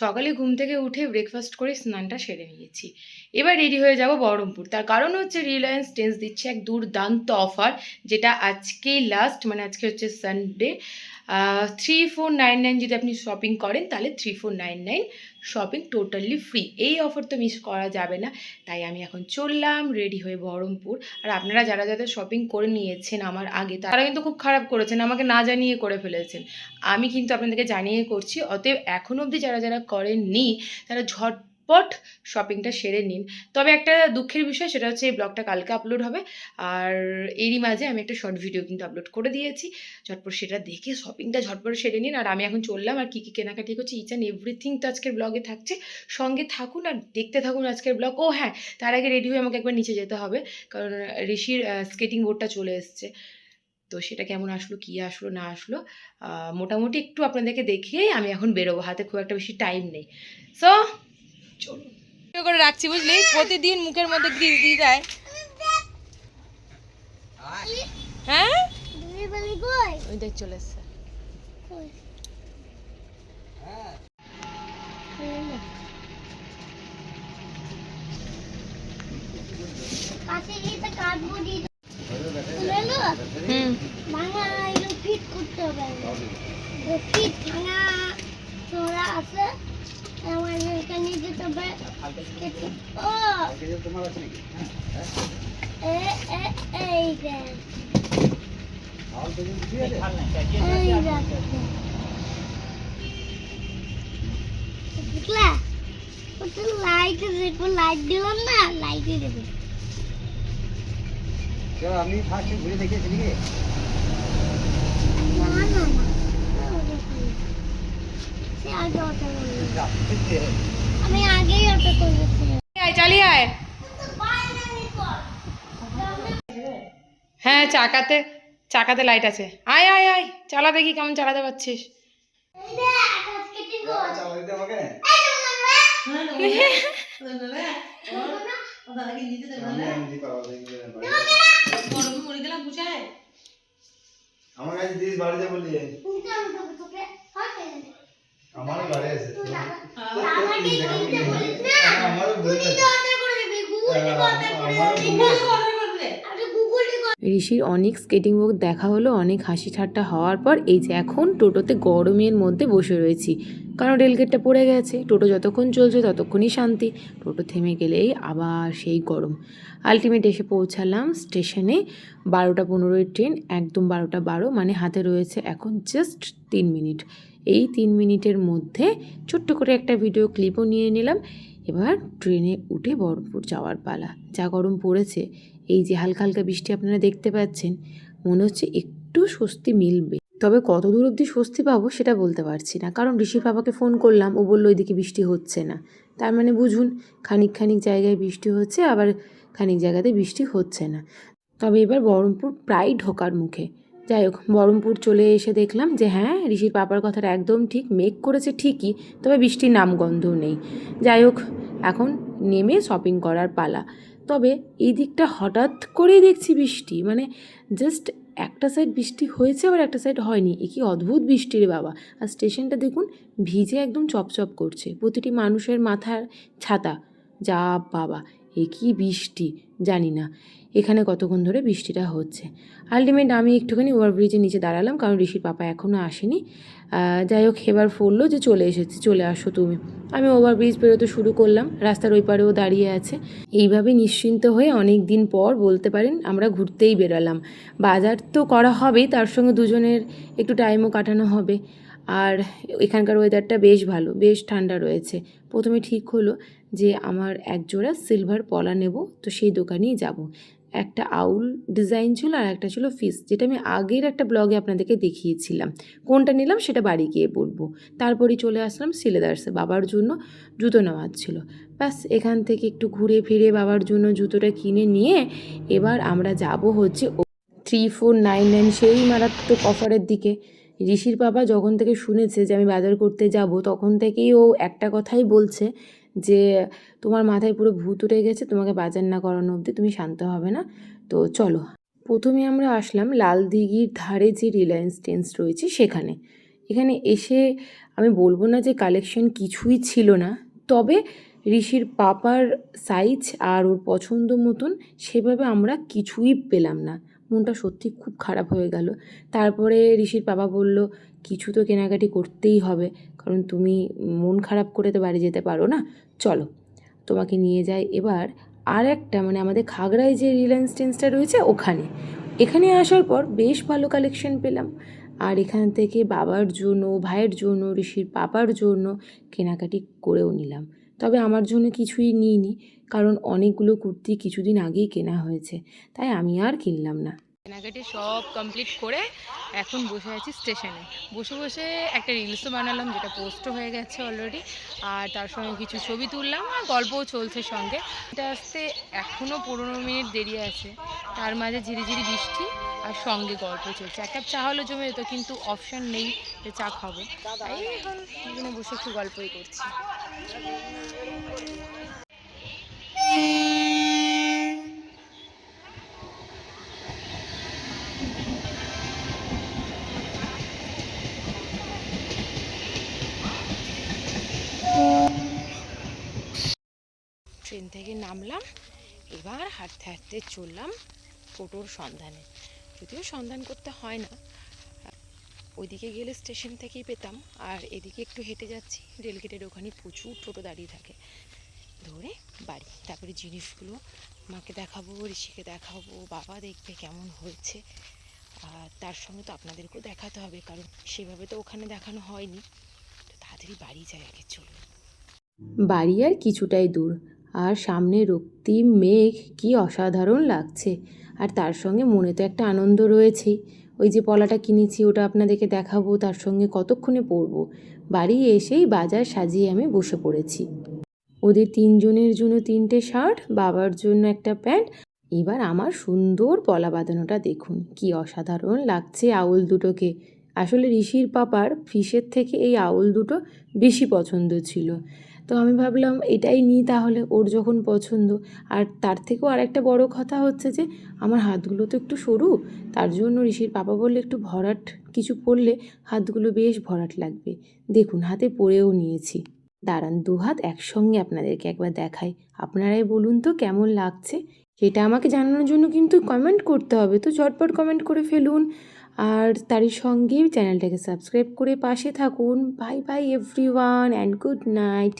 সকালে ঘুম থেকে উঠে ব্রেকফাস্ট করে স্নানটা সেরে নিয়েছি। এবার রেডি হয়ে যাব বহরমপুর। তার কারণ হচ্ছে রিলায়েন্স টেন্স দিচ্ছে এক দুর্দান্ত অফার যেটা আজকেই লাস্ট মানে আজকে হচ্ছে Sunday three four nine nine যদি আপনি শপিং করেন, তাহলে three four nine nine shopping totally free এই অফার তো মিস করা যাবে না। তাই আমি এখন চললাম রেডি হয়ে বহরমপুর। আর আপনারা যারা যাদের শপিং করে নিয়েছেন আমার আগে, তারা কিন্তু খুব খারাপ করেছেন, আমাকে না জানিয়ে করে ফেলেছেন। আমি কিন্তু আপনাদেরকে জানিয়ে করছি, অতএব এখনও অবধি যারা যারা করেননি, তারা ঝটপট শপিংটা সেরে নিন। তবে একটা দুঃখের বিষয়, সেটা হচ্ছে এই ব্লগটা কালকে আপলোড হবে। আর এরই মাঝে আমি একটা শর্ট ভিডিও কিন্তু আপলোড করে দিয়েছি। ঝটপট সেটা দেখে শপিংটা ঝটপট সেরে নিন। আর আমি এখন চললাম, আর কী কী কেনাকাটি করছি ইচ অ্যান্ড এভরিথিং তো আজকের ব্লগে থাকছে। সঙ্গে থাকুন আর দেখতে থাকুন আজকের ব্লগ ও হ্যাঁ তার আগে রেডি হয়ে আমাকে একবার নিচে যেতে হবে। কারণ ঋষির স্কেটিং বোর্ডটা চলে এসছে। তো সেটা কেমন আসলো, কী আসলো, না আসলো মোটামুটি একটু আপনাদেরকে দেখিয়েই আমি এখন বেরোবো। হাতে খুব একটা বেশি টাইম নেই। সো চলুন। করে রাখছি, বুঝলি? প্রতিদিন মুখের মধ্যে গ্রিস দিয়ে দেয়। হ্যাঁ? ওই দেখ, চলে এসছে। ফিট করতে হবে। ফিট ভাঙা আছে? লাইট লাইট দিলাম না লাইটই দেবে আমি ফার্স্ট ঘুরে দেখিয়েছি নাকি? না না না সে আগে অটো করল আমি আগেই অটো করেছি আয় চালিয়ে আয় হ্যাঁ চাকাতে চাকাতে লাইট আছে। আয় আয় আয়, চালা দেখি কেমন চালাতে পারছিস। চালা দিতে আমাকে আমি এমনি আমার কাছে দিস বাড়িতে বললি আমারও বলে আছে আমারও বলে ঋষির অনেক স্কেটিং বোর্ড দেখা হলো, অনেক হাসি ঠাট্টা হওয়ার পর এই যে এখন টোটোতে গরমের মধ্যে বসে রয়েছি। কারণ রেলগেটটা পড়ে গেছে, টোটো যতক্ষণ চলছে ততক্ষণই শান্তি। টোটো থেমে গেলেই আবার সেই গরম। আলটিমেট এসে পৌঁছালাম স্টেশনে বারোটা পনেরোই ট্রেন একদম বারোটা বারো মানে হাতে রয়েছে এখন জাস্ট তিন মিনিট এই তিন মিনিটের মধ্যে ছোট্ট করে একটা ভিডিও ক্লিপও নিয়ে নিলাম। এবার ট্রেনে উঠে বহরমপুর যাওয়ার পালা। যা গরম পড়েছে এই যে হালকা হালকা বৃষ্টি আপনারা দেখতে পাচ্ছেন, মনে হচ্ছে একটু স্বস্তি মিলবে। তবে কত দূর অবধি স্বস্তি পাবো সেটা বলতে পারছি না। কারণ ঋষির বাবাকে ফোন করলাম, ও বলল ওইদিকে বৃষ্টি হচ্ছে না। তার মানে বুঝুন, খানিক খানিক জায়গায় বৃষ্টি হচ্ছে, আবার খানিক জায়গাতে বৃষ্টি হচ্ছে না। তবে এবার বহরমপুর প্রায় ঢোকার মুখে। যাই হোক, বহরমপুর চলে এসে দেখলাম যে হ্যাঁ ঋষির পাপার কথাটা একদম ঠিক, মেঘ করেছে ঠিকই, তবে বৃষ্টির নামগন্ধও নেই। যাই হোক, এখন নেমে শপিং করার পালা। তবে এই দিকটা হঠাৎ করেই দেখছি বৃষ্টি। মানে জাস্ট একটা সাইড বৃষ্টি হয়েছে, আবার একটা সাইড হয়নি। এ কি অদ্ভুত বৃষ্টি রে বাবা। আর স্টেশনটা দেখুন, ভিজে একদম চপচপ করছে। প্রতিটি মানুষের মাথার ছাতা। যা বাবা! এ কি বৃষ্টি? জানি না। এখানে কতক্ষণ ধরে বৃষ্টিটা হচ্ছে। আলটিমেট আমি একটুখানি ওভারব্রিজের নিচে দাঁড়ালাম, কারণ ঋষির পাপা এখনও আসেনি। যাই হোক, এবার বলল যে চলে এসেছি, চলে আসো তুমি। আমি ওভারব্রিজ বেরোতে শুরু করলাম, রাস্তার ওই পারেও দাঁড়িয়ে আছে। এইভাবে নিশ্চিন্ত হয়ে অনেক দিন পর বলতে পারেন আমরা ঘুরতেই বেরোলাম। বাজার তো করা হবেই, তার সঙ্গে দুজনের একটু টাইমও কাটানো হবে। আর এখানকার ওয়েদারটা বেশ ভালো, বেশ ঠান্ডা রয়েছে। প্রথমে ঠিক হলো যে আমার এক জোড়া সিলভার পলা নেব, তো সেই দোকানেই যাব। একটা আউল ডিজাইন ছিল আর একটা ছিল ফিস যেটা আমি আগের একটা ব্লগে আপনাদেরকে দেখিয়েছিলাম। কোনটা নিলাম সেটা বাড়ি গিয়ে বলব তারপরই চলে আসলাম সিলেদার্সে বাবার জন্য জুতো নেওয়ার ছিল। ব্যাস, এখান থেকে একটু ঘুরে ফিরে বাবার জন্য জুতোটা কিনে নিয়ে এবার আমরা যাব হচ্ছে থ্রি ফোর নাইন নাইন সেই মারাত্মক অফারের দিকে। ঋষির বাবা যখন থেকে শুনেছে যে আমি বাজার করতে যাব, তখন থেকেই ও একটা কথাই বলছে যে, তোমার মাথায় পুরো ভূত উঠে গেছে, তোমাকে বাজার না করানো অবধি তুমি শান্ত হবে না। তো চলো, প্রথমে আমরা আসলাম লাল দিঘির ধারে যে রিলায়েন্স টেন্স রয়েছে সেখানে। এখানে এসে আমি বলব না যে কালেকশন কিছুই ছিল না, তবে ঋষির পাপার সাইজ আর ওর পছন্দ মতন সেভাবে আমরা কিছুই পেলাম না। মনটা সত্যি খুব খারাপ হয়ে গেল। তারপরে ঋষির বাবা বলল, কিছু তো কেনাকাটি করতেই হবে, কারণ তুমি মন খারাপ করে তো বাড়ি যেতে পারো না। চলো, তোমাকে নিয়ে যাই। এবার আর একটা মানে আমাদের খাগড়ায় যে রিলায়েন্স ট্রেন্সটা রয়েছে ওখানে। এখানে আসার পর বেশ ভালো কালেকশন পেলাম। আর এখান থেকে বাবার জন্য, ভাইয়ের জন্য, ঋষির পাপার জন্য কেনাকাটি করেও নিলাম। তবে আমার জন্য কিছুই নিইনি, কারণ অনেকগুলো কুর্তি কিছুদিন আগেই কেনা হয়েছে, তাই আমি আর কিনলাম না। কেনাকাটি সব কমপ্লিট করে এখন বসে আছি স্টেশনে। বসে বসে একটা রিলসও বানালাম, যেটা পোস্টও হয়ে গেছে অলরেডি আর তার সঙ্গে কিছু ছবি তুললাম আর গল্পও চলছে সঙ্গে। এটা আসতে এখনও পনেরো মিনিট দেরি আছে, তার মাঝে ঝিরিঝিরি বৃষ্টি আর সঙ্গে গল্প চলছে। এক কাপ চা হলো জমে যেত কিন্তু অপশান নেই যে চা খাব। তাই এখন বসে একটু গল্পই করছি। ট্রেন থেকে নামলাম। এবার হাঁটতে হাঁটতে চললাম টোটোর সন্ধানে। যদিও সন্ধান করতে হয় না, ওইদিকে গেলে স্টেশন থেকেই পেতাম। আর এদিকে একটু হেঁটে যাচ্ছি রেলগেটের ওখানে প্রচুর টোটো দাঁড়িয়ে থাকে। ধরে বাড়ি, তারপরে জিনিসগুলো মাকে দেখাবো, ঋষিকে দেখাবো, বাবা দেখবে কেমন হয়েছে। আর তার সঙ্গে তো আপনাদেরকেও দেখাতে হবে, কারণ সেভাবে তো ওখানে দেখানো হয়নি। তো তাড়াতাড়ি বাড়ি যায় আগে, চলুন। বাড়ি আর কিছুটাই দূর। আর সামনে রক্তিম মেঘ, কি অসাধারণ লাগছে। আর তার সঙ্গে মনে তো একটা আনন্দ রয়েছেই। ওই যে পলাটা কিনেছি, ওটা আপনাদেরকে দেখাবো, তার সঙ্গে কতক্ষণে পরবো। বাড়ি এসেই বাজার সাজিয়ে আমি বসে পড়েছি। ওদের তিনজনের জন্য তিনটে শার্ট, বাবার জন্য একটা প্যান্ট। এবার আমার সুন্দর পলা বাঁধানোটা দেখুন, কি অসাধারণ লাগছে আউল দুটোকে। আসলে ঋষির পাপার ফিশের থেকে এই আউল দুটো বেশি পছন্দ ছিল। তো আমি ভাবলাম এটাই নিই তাহলে ওর যখন পছন্দ। আর তার থেকেও আর একটা বড় কথা হচ্ছে যে, আমার হাতগুলো তো একটু সরু, তার জন্য ঋষির পাপা বললে একটু ভরাট কিছু পরলে হাতগুলো বেশ ভরাট লাগবে। দেখুন, হাতে পরেও নিয়েছি। দাঁড়ান, দু হাত একসঙ্গে আপনাদেরকে একবার দেখাই। আপনারাই বলুন তো কেমন লাগছে? সেটা আমাকে জানানোর জন্য কিন্তু কমেন্ট করতে হবে, তো ঝটপট কমেন্ট করে ফেলুন। আর তারই সঙ্গে চ্যানেলটাকে সাবস্ক্রাইব করে পাশে থাকুন। Bye bye everyone and good night